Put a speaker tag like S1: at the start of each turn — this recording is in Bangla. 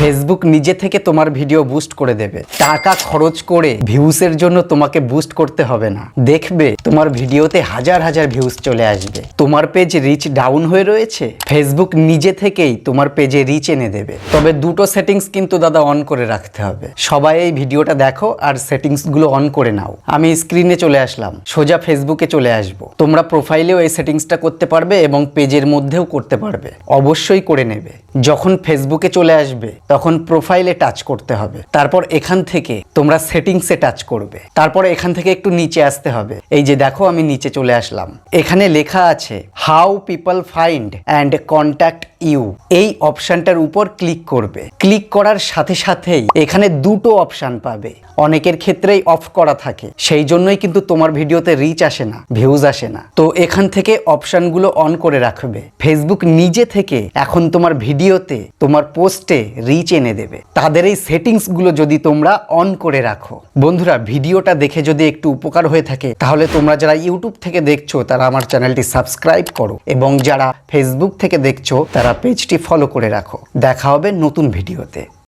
S1: ফেসবুক নিজে থেকে তোমার ভিডিও বুস্ট করে দেবে। টাকা খরচ করে ভিউসের জন্য তোমাকে বুস্ট করতে হবে না। দেখবে তোমার ভিডিওতে হাজার হাজার ভিউজ চলে আসবে। তোমার পেজ রিচ ডাউন হয়ে রয়েছে। ফেসবুক নিজে থেকেই তোমার পেজে রিচ এনে দেবে। তবে দুটো সেটিংস কিন্তু দাদা অন করে রাখতে হবে। সবাই এই ভিডিওটা দেখো আর সেটিংসগুলো অন করে নাও। আমি স্ক্রিনে চলে আসলাম। সোজা ফেসবুকে চলে আসব। তোমরা প্রোফাইলেও এই সেটিংসটা করতে পারবে এবং পেজের মধ্যেও করতে পারবে। অবশ্যই করে নেবে। যখন ফেসবুকে চলে আসবে তখন প্রোফাইলে টাচ করতে হবে। তারপর এখান থেকে তোমরা সেটিংসে টাচ করবে। তারপর এখান থেকে একটু নিচে আসতে হবে। এই যে দেখো, আমি নিচে চলে আসলাম। এখানে লেখা আছে how people find and contact you এই অপশনটার উপর ক্লিক করবে। ক্লিক করার সাথে সাথেই এখানে দুটো অপশন পাবে। অনেকের ক্ষেত্রেই অফ করা থাকে। সেই জন্যই কিন্তু তোমার ভিডিওতে রিচ আসে না ভিউজ আসে না। তো এখান থেকে অপশনগুলো অন করে রাখবে। ফেসবুক নিজে থেকে এখন তোমার ভিডিওতে তোমার পোস্টে রিচ এনে দেবে। তাদের এই সেটিংসগুলো যদি তোমরা অন করে রাখো। বন্ধুরা, ভিডিওটা দেখে যদি একটু উপকার হয়ে থাকে, তাহলে তোমরা যারা ইউটিউব থেকে দেখছ, তারা আমার চ্যানেলটি সাবস্ক্রাইব করো এবং যারা ফেসবুক থেকে দেখছ, তারা পেজটি ফলো করে রাখো। দেখা হবে নতুন ভিডিওতে।